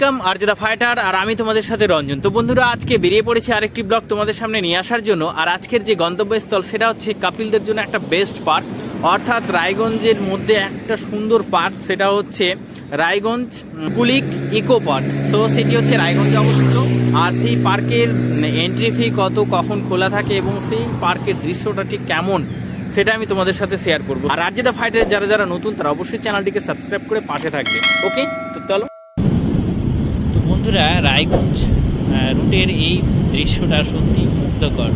Welcome আরজেদা fighter, আর আমি তোমাদের সাথে রঞ্জন। তো বন্ধুরা, আজকে বেরিয়ে পড়েছি আরেকটি ব্লগ তোমাদের সামনে নিয়ে আসার জন্য, আর আজকের যে গন্তব্যস্থল সেটা হচ্ছে কাপিলদের জন্য একটা বেস্ট পার্ক অর্থাৎ রায়গঞ্জের মধ্যে একটা সুন্দর পার্ক সেটা হচ্ছে Raiganj Kulik eco park so সেটি হচ্ছে রায়গঞ্জে অবস্থিত, আর সেই পার্কের এন্ট্রি ফি কত, কখন খোলা থাকে, এবং সেই পার্কের দৃশ্যটা ঠিক কেমন, সেটা আমি তোমাদের সাথে শেয়ার করব। আর আরজেদা ফাইটার, যারা যারা নতুন, তারা অবশ্যই চ্যানেলটিকে সাবস্ক্রাইব করে পাশে থাকবে। ওকে তো চলো। বন্ধুরা, রায়গঞ্জ রুটের এই দৃশ্যটা সত্যি মুগ্ধকর।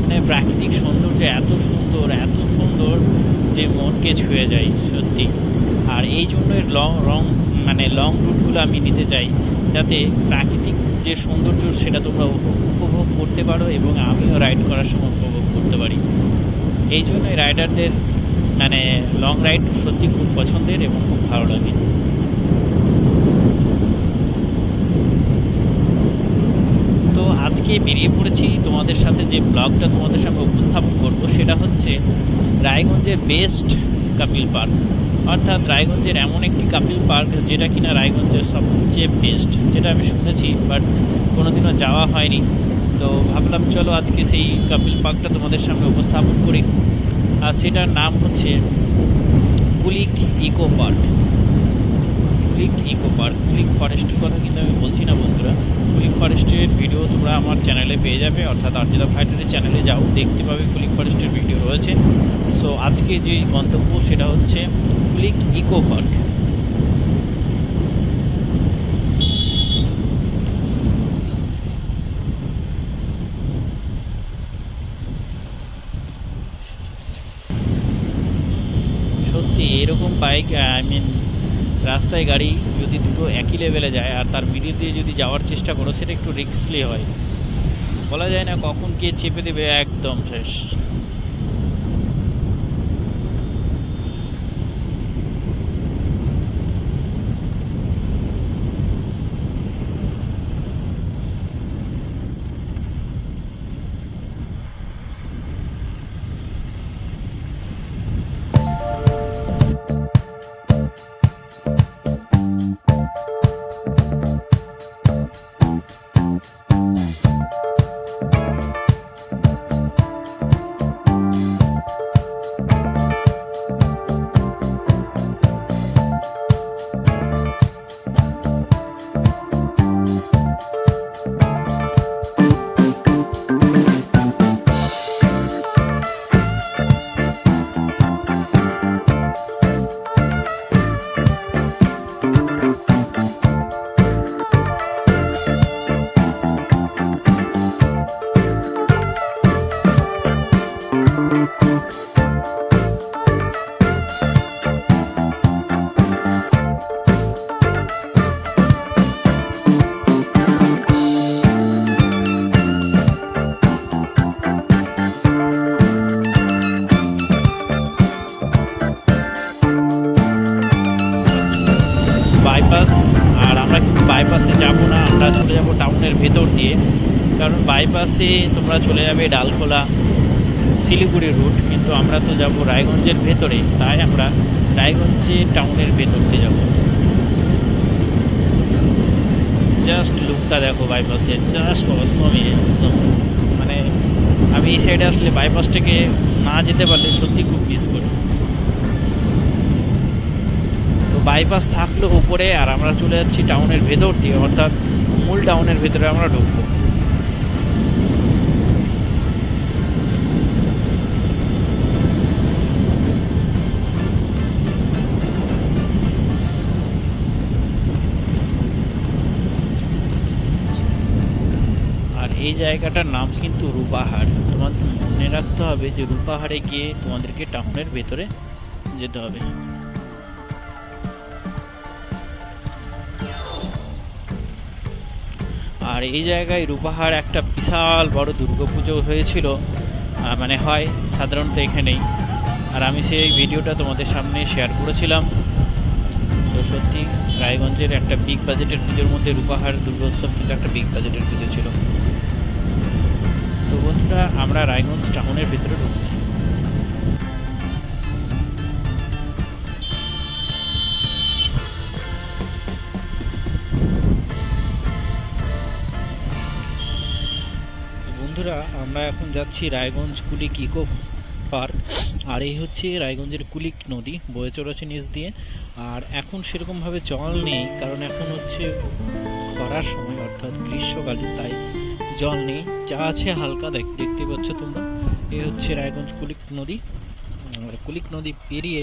মানে প্রাকৃতিক সৌন্দর্য এত সুন্দর এত সুন্দর যে মনকে ছুঁয়ে যায় সত্যি। আর এই জন্য লং রং মানে লং রুটগুলো আমি নিতে চাই, যাতে প্রাকৃতিক যে সৌন্দর্য সেটা তোমরা উপ- উপভোগ করতে পারো এবং আমিও রাইড করার সময় উপভোগ করতে পারি। এই জন্যই রাইডারদের মানে লং রাইড সত্যি খুব পছন্দের এবং খুব ভালো লাগে তো আজকে বেরিয়ে পড়েছি। তোমাদের সাথে যে ব্লগটা তোমাদের সামনে উপস্থাপন করব, সেটা হচ্ছে রায়গঞ্জের বেস্ট কাপিল পার্ক। অর্থাৎ রায়গঞ্জের এমন একটি কাপিল পার্ক যেটা কিনা রায়গঞ্জের সবচেয়ে বেস্ট, যেটা আমি শুনেছি, বাট কোনোদিনও যাওয়া হয়নি। তো ভাবলাম চলো আজকে সেই কাপিল পার্কটা তোমাদের সামনে উপস্থাপন করি। আর সেটার নাম হচ্ছে Kulik eco park. Kulik eco park Kulik ফরেস্টের কথা কিন্তু আমি বলছি না বন্ধুরা। কুলিক ফরেস্টের ভিডিও তোমরা আমার চ্যানেলে পেয়ে যাবে, অর্থাৎ আর্জিদা ফাইটারের চ্যানেলে যাও, দেখতে পাবে কুলিক ফরেস্টের ভিডিও রয়েছে। সো আজকে যে গন্তব্য, সেটা হচ্ছে কুলিক ইকো পার্ক সত্যি, এরকম বাইক আই মিন রাস্তায় গাড়ি যদি দুটো একই লেভেলে যায় আর তার মিডিল দিয়ে যদি যাওয়ার চেষ্টা করো, সেটা একটু রিস্কলি হয়। বলা যায় না কখন কে চেপে দেবে, একদম শেষ। বাইপাসে তোমরা চলে যাবে ডালখোলা, শিলিগুড়ি রুট কিন্তু আমরা তো যাব রায়গঞ্জের ভেতরে, তাই আমরা রায়গঞ্জে টাউনের ভেতর দিয়ে যাব। জাস্ট লুকটা দেখো বাইপাসে জাস্ট অসম মানে আমি এই সাইডে আসলে বাইপাসটাকে না যেতে পারলে সত্যি খুব মিস করি। তো বাইপাস থাকল উপরে, আর আমরা চলে যাচ্ছি টাউনের ভেতর দিয়ে অর্থাৎ মূল টাউনের ভেতরে আমরা ঢুকবো। জায়গাটার নাম কিন্তু রূপাহাড় তোমাদের মনে রাখতে হবে যে রূপাহাড়ে গিয়ে তোমাদেরকে টাউনের ভেতরে যেতে হবে। আর এই জায়গায় রূপাহার একটা বিশাল বড় দুর্গাপুজো হয়েছিল। মানে হয় সাধারণত এখানেই। আর আমি সেই ভিডিওটা তোমাদের সামনে শেয়ার করেছিলাম। তো সত্যি, রায়গঞ্জের একটা বিগ বাজেটের পুজোর মধ্যে রূপাহার দুর্গোৎসব কিন্তু একটা বিগ বাজেটের পুজো ছিল। বন্ধুরা আমরা রায়গঞ্জ টাউনের ভিতরে ঢুকছি। বন্ধুরা, আমরা এখন যাচ্ছি রায়গঞ্জ কুলিক ইকো পার্ক। আর এই হচ্ছে রায়গঞ্জের কুলিক নদী, বয়ে চলেছে নিচ দিয়ে। আর এখন সেরকমভাবে জল নেই, কারণ এখন হচ্ছে খরার সময়, অর্থাৎ গ্রীষ্মকালে, তাই জল নেই, যা আছে হালকা দেখ, দেখতে পাচ্ছ তোমরা। এ হচ্ছে রায়গঞ্জ কুলিক নদী। কুলিক নদী পেরিয়ে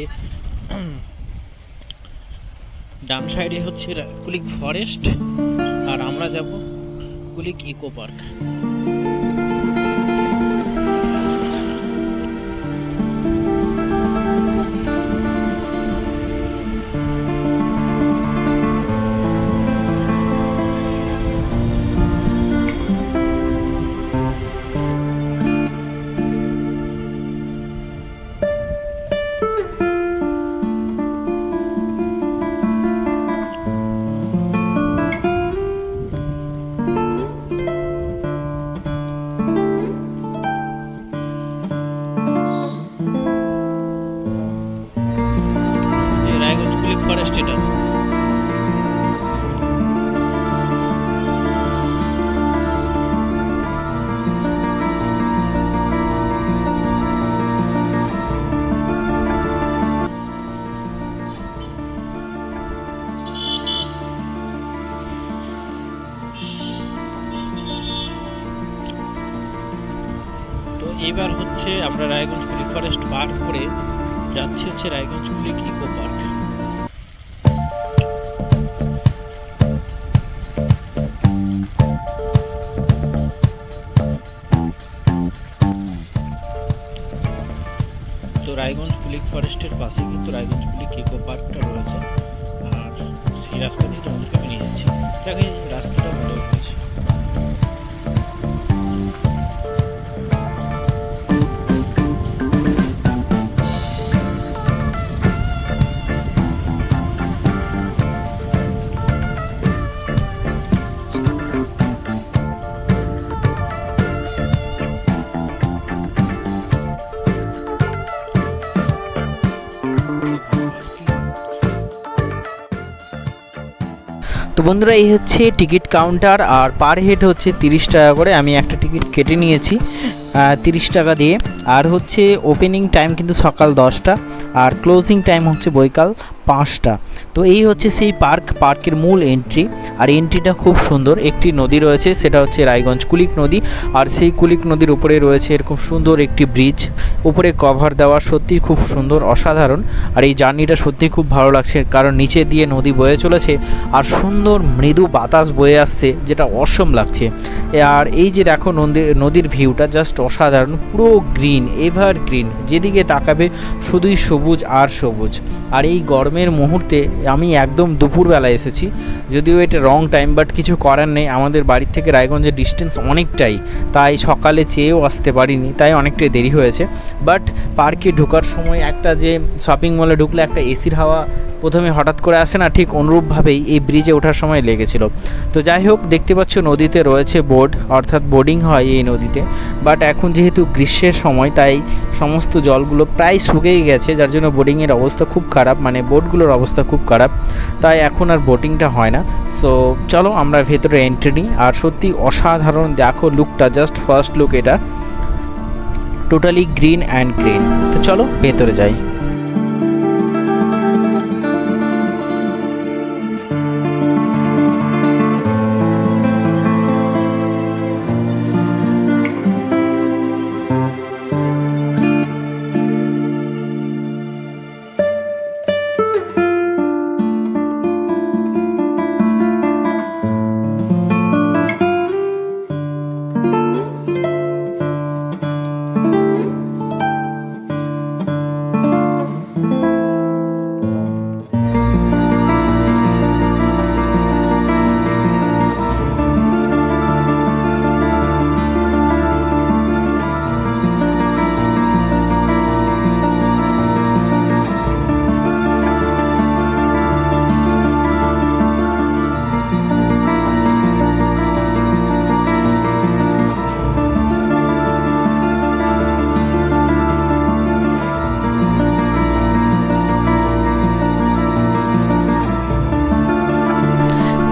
ডান সাইডে হচ্ছে কুলিক ফরেস্ট। আর আমরা যাব কুলিক ইকো পার্ক। এবার হচ্ছে আমরা রায়গঞ্জ কুলিক ফরেস্ট পার করে যাচ্ছি হচ্ছে রায়গঞ্জ কুলিক ইকো পার্ক। তো রায়গঞ্জ কুলিক ফরেস্টের পাশে কিন্তু রায়গঞ্জ কুলিক ইকো পার্কটা রয়েছে। আর সেই রাস্তা দিয়ে তোমাদেরকে আমি নিয়ে যাচ্ছি। দেখে রাস্তাটা ভালো বন্ধুরা, এই হচ্ছে টিকিট কাউন্টার আর পার হেড হচ্ছে তিরিশ টাকা করে। আমি একটা টিকিট কেটে নিয়েছি। তিরিশ টাকা দিয়ে। আর হচ্ছে ওপেনিং টাইম কিন্তু সকাল দশটা, আর ক্লোজিং টাইম হচ্ছে বৈকাল পাঁচটা। তো এই হচ্ছে সেই পার্ক পার্কের মূল এন্ট্রি আর এন্ট্রিটা খুব সুন্দর, একটি নদী রয়েছে, সেটা হচ্ছে রায়গঞ্জ কুলিক নদী। আর সেই কুলিক নদীর উপরে রয়েছে এরকম সুন্দর একটি ব্রিজ উপরে কভার দেওয়া সত্যি খুব সুন্দর, অসাধারণ। আর এই জার্নিটা সত্যি খুব ভালো লাগছে, কারণ নিচে দিয়ে নদী বয়ে চলেছে, আর সুন্দর মৃদু বাতাস বয়ে আসছে, যেটা অসম লাগছে। আর এই যে দেখো নদীর নদীর ভিউটা জাস্ট অসাধারণ, পুরো গ্রিন এভার গ্রিন যেদিকে তাকাবে শুধুই সবুজ আর সবুজ। আর এই গরমের মুহূর্তে আমি একদম দুপুরবেলা এসেছি, যদিও এটা রং টাইম বাট কিছু করার নেই। আমাদের বাড়ির থেকে রায়গঞ্জের ডিস্টেন্স অনেকটাই, তাই সকালে চেয়েও আসতে পারিনি, তাই অনেকটাই দেরি হয়েছে। বাট পার্কে ঢোকার সময় একটা যে শপিং মলে ঢুকলে একটা এসির হাওয়া প্রথমে হঠাৎ করে আসে না, ঠিক অনুরূপভাবেই এই ব্রিজে ওঠার সময় লেগেছিল। তো যাই হোক, দেখতে পাচ্ছ নদীতে রয়েছে বোট অর্থাৎ বোর্ডিং হয় এই নদীতে। বাট এখন যেহেতু গ্রীষ্মের সময়, তাই সমস্ত জলগুলো প্রায় শুকিয়ে গেছে, যার জন্য বোর্ডিংয়ের অবস্থা খুব খারাপ মানে বোটগুলোর অবস্থা খুব খারাপ। তাই এখন আর বোটিংটা হয় না। সো চলো আমরা ভেতরে এন্ট্রি নিই। আর সত্যি অসাধারণ, দেখো লুকটা জাস্ট ফার্স্ট লুক এটা। টোটালি গ্রিন অ্যান্ড গ্রিন তো চলো ভেতরে যাই।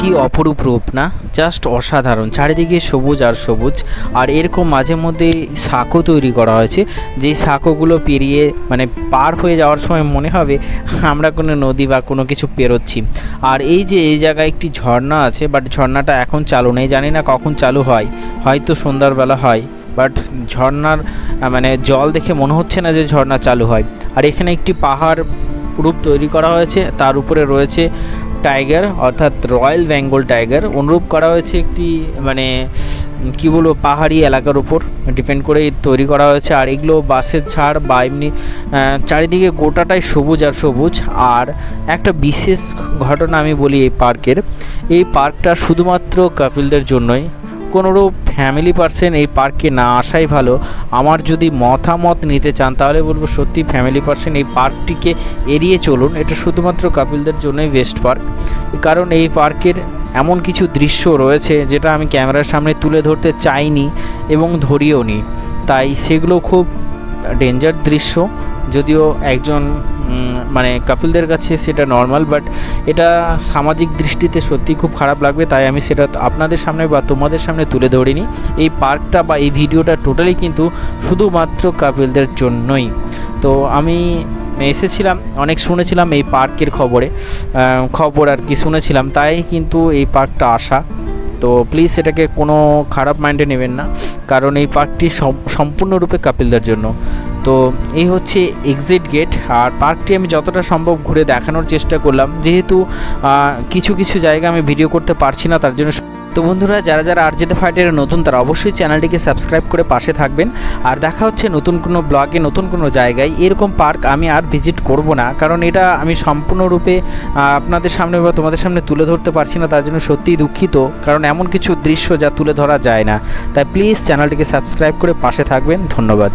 কি অপরূপ রূপ না? জাস্ট অসাধারণ। চারিদিকে সবুজ আর সবুজ। আর এরকম মাঝে মধ্যে সাঁকো তৈরি করা হয়েছে। যেই সাঁকোগুলো পেরিয়ে মানে পার হয়ে যাওয়ার সময় মনে হবে, আমরা কোনো নদী বা কোনো কিছু পেরোচ্ছি। আর এই যে, এই জায়গায় একটি ঝর্ণা আছে বাট ঝর্ণাটা এখন চালু নেই। জানি না কখন চালু হয়। হয়তো সন্ধ্যাবেলা হয়। বাট ঝর্ণার মানে জল দেখে মনে হচ্ছে না যে ঝর্ণা চালু হয়। আর এখানে একটি পাহাড় রূপ তৈরি করা হয়েছে। তার উপরে রয়েছে টাইগার, অর্থাৎ রয়্যাল বেঙ্গল টাইগার, অনুরূপ করা হয়েছে একটি মানে কী বলব, পাহাড়ি এলাকার উপর। ডিপেন্ড করে তৈরি করা হয়েছে। আর এগুলো বাসের ছাড় বা এমনি চারিদিকে গোটাটাই সবুজ আর সবুজ। আর একটা বিশেষ ঘটনা আমি বলি এই পার্কের। এই পার্কটা শুধুমাত্র কাপিলদের জন্যই কোনোরূপ ফ্যামিলি পার্সন এই পার্কে না আসাই ভালো। আমার যদি মতামত নিতে চান, তাহলে বলব সত্যি ফ্যামিলি পার্সন এই পার্কটিকে এড়িয়ে চলুন। এটা শুধুমাত্র কাপিলদের জন্যই বেস্ট পার্ক কারণ এই পার্কের এমন কিছু দৃশ্য রয়েছে, যেটা আমি ক্যামেরার সামনে তুলে ধরতে চাইনি এবং ধরিও নি তাই সেগুলো খুব ডেঞ্জার দৃশ্য। যদিও একজন মানে কাপিলদের কাছে সেটা নর্মাল বাট এটা সামাজিক দৃষ্টিতে সত্যি খুব খারাপ লাগবে, তাই আমি সেটা আপনাদের সামনে বা তোমাদের সামনে তুলে ধরিনি। এই পার্কটা বা এই ভিডিওটা টোটালি কিন্তু শুধুমাত্র কাপিলদের জন্যই। তো আমি এসেছিলাম, অনেক শুনেছিলাম এই পার্কের খবরে খবর আর কি শুনেছিলাম, তাই কিন্তু এই পার্কটা আসা। তো প্লিজ এটাকে কোনো খারাপ মাইন্ডে নেবেন না, কারণ এই পার্কটি সম্পূর্ণরূপে কাপিলদের জন্য। তো এই হচ্ছে এক্সিট গেট আর পার্কটি আমি যতটা সম্ভব ঘুরে দেখানোর চেষ্টা করলাম। যেহেতু কিছু কিছু জায়গা আমি ভিডিও করতে পারছি না, তার জন্য তো বন্ধুরা, যারা যারা আর যেতে ফাইটের নতুন, তারা অবশ্যই চ্যানেলটিকে সাবস্ক্রাইব করে পাশে থাকবেন। আর দেখা হচ্ছে নতুন কোনো ব্লগে নতুন কোনো জায়গায়। এরকম পার্ক আমি আর ভিজিট করব না, কারণ এটা আমি সম্পূর্ণরূপে আপনাদের সামনে বা তোমাদের সামনে তুলে ধরতে পারছি না, তার জন্য সত্যিই দুঃখিত, কারণ এমন কিছু দৃশ্য যা তুলে ধরা যায় না। তাই প্লিজ চ্যানেলটিকে সাবস্ক্রাইব করে পাশে থাকবেন। ধন্যবাদ।